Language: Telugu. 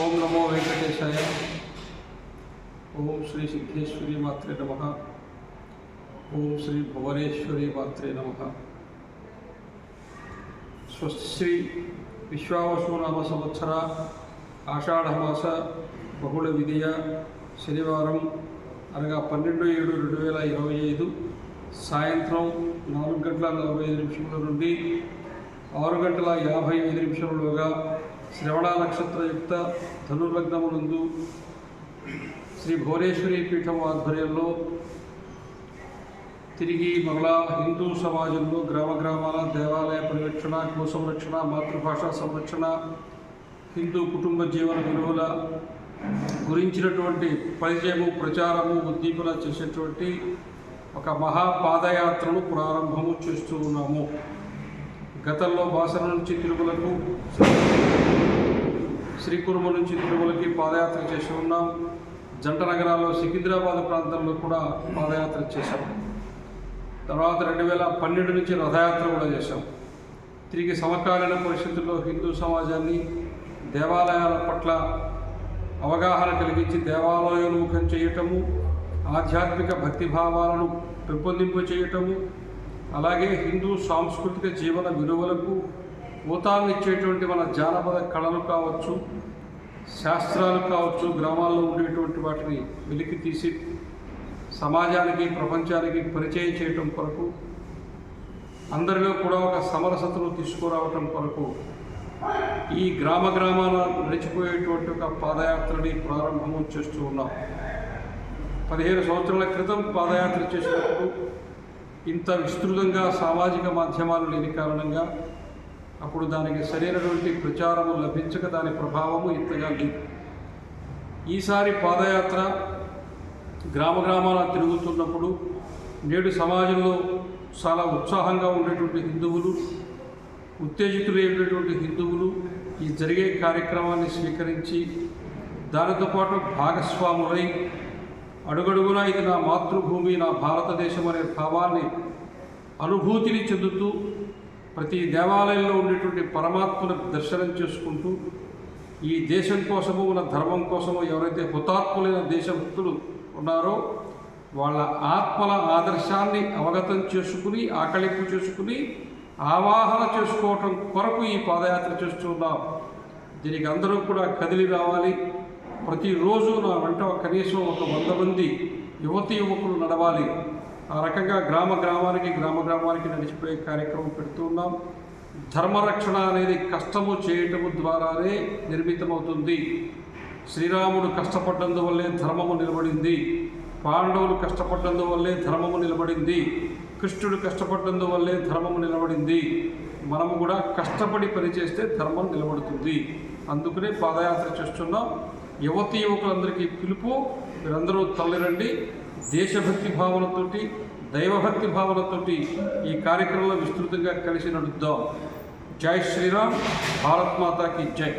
ఓం నమో వెంకటేశాయ. ఓం శ్రీ సిద్ధేశ్వరి మాత్రే నమ. ఓం శ్రీ భువనేశ్వరి మాత్రే నమ. స్వస్తిశ్రీ విశ్వావసునామ సంవత్సర ఆషాఢమాస బహుళ విధియ శనివారం అనగా పన్నెండు ఏడు రెండు వేల ఇరవై ఐదు సాయంత్రం నాలుగు గంటల నలభై ఐదు నిమిషముల నుండి ఆరు గంటల యాభై ఐదు నిమిషములుగా శ్రవణ నక్షత్రయుక్త ధనుర్లగ్నమునందు శ్రీ భువనేశ్వరి పీఠం ఆధ్వర్యంలో తిరిగి మరలా హిందూ సమాజంలో గ్రామ గ్రామాల దేవాలయ పరిరక్షణ గో సంరక్షణ మాతృభాష సంరక్షణ హిందూ కుటుంబ జీవన విలువల గురించినటువంటి పరిచయము ప్రచారము ఉద్దీపన చేసేటువంటి ఒక మహాపాదయాత్రను ప్రారంభము చేస్తూ ఉన్నాము. గతంలో బాసర నుంచి తిరుమలకు శ్రీకుర్మ నుంచి తిరుమలకి పాదయాత్ర చేసి ఉన్నాం. జంట నగరాల్లో సికింద్రాబాద్ ప్రాంతంలో కూడా పాదయాత్ర చేశాం. తర్వాత రెండు వేల పన్నెండు నుంచి రథయాత్ర కూడా చేశాం. తిరిగి సమకాలీన పరిస్థితుల్లో హిందూ సమాజాన్ని దేవాలయాల పట్ల అవగాహన కలిగించి దేవాలయోన్ముఖం చేయటము ఆధ్యాత్మిక భక్తి భావాలను పెంపొందింపు చేయటము అలాగే హిందూ సాంస్కృతిక జీవన విలువలకు ఊతాన్నిచ్చేటువంటి మన జానపద కళలు కావచ్చు శాస్త్రాలు కావచ్చు గ్రామాల్లో ఉండేటువంటి వాటిని వెలికి తీసి సమాజానికి ప్రపంచానికి పరిచయం చేయటం కొరకు అందరిలో కూడా ఒక సమరసతను తీసుకురావటం కొరకు ఈ గ్రామ గ్రామాల నడిచిపోయేటువంటి ఒక పాదయాత్రని ప్రారంభం చేస్తూ ఉన్నాం. పదిహేను సంవత్సరాల క్రితం పాదయాత్ర చేసినప్పుడు ఇంత విస్తృతంగా సామాజిక మాధ్యమాలు లేని కారణంగా అప్పుడు దానికి సరైనటువంటి ప్రచారము లభించక దాని ప్రభావము ఇంతగా లేదు ఈసారి పాదయాత్ర గ్రామ గ్రామాల తిరుగుతున్నప్పుడు నేడు సమాజంలో చాలా ఉత్సాహంగా ఉండేటువంటి హిందువులు ఉత్తేజితులైనటువంటి హిందువులు ఈ జరిగే కార్యక్రమాన్ని స్వీకరించి దానితో పాటు భాగస్వాములై అడుగడుగునా ఇది నా మాతృభూమి నా భారతదేశం అనే భావాన్ని అనుభూతిని చెందుతూ ప్రతి దేవాలయంలో ఉండేటువంటి పరమాత్మను దర్శనం చేసుకుంటూ ఈ దేశం కోసము మన ధర్మం కోసము ఎవరైతే హుతాత్ములైన దేశభక్తులు ఉన్నారో వాళ్ళ ఆత్మల ఆదర్శాన్ని అవగతం చేసుకుని ఆకలింపు చేసుకుని ఆవాహన చేసుకోవటం కొరకు ఈ పాదయాత్ర చేస్తున్నాం దీనికి అందరూ కూడా కదిలి రావాలి. ప్రతిరోజు నా వెంట కనీసం ఒక వంద మంది యువతి యువకులు నడవాలి. ఆ రకంగా గ్రామ గ్రామానికి గ్రామ గ్రామానికి నడిచిపోయే కార్యక్రమం పెడుతూ ఉన్నాం. ధర్మరక్షణ అనేది కష్టము చేయటము ద్వారానే నిర్మితమవుతుంది. శ్రీరాముడు కష్టపడ్డందువల్లే ధర్మము నిలబడింది. పాండవులు కష్టపడ్డందువల్లే ధర్మము నిలబడింది. కృష్ణుడు కష్టపడ్డందువల్లే ధర్మము నిలబడింది. మనము కూడా కష్టపడి పనిచేస్తే ధర్మం నిలబడుతుంది. అందుకనే పాదయాత్ర చేస్తున్నాం. యువతి యువకులందరికీ పిలుపు. మీరందరూ తల్లిరండి దేశభక్తి భావనతోటి దైవభక్తి భావనతోటి ఈ కార్యక్రమంలో విస్తృతంగా కలిసి నడుద్దాం. జై శ్రీరామ్ భారత్ మాతాకి జై.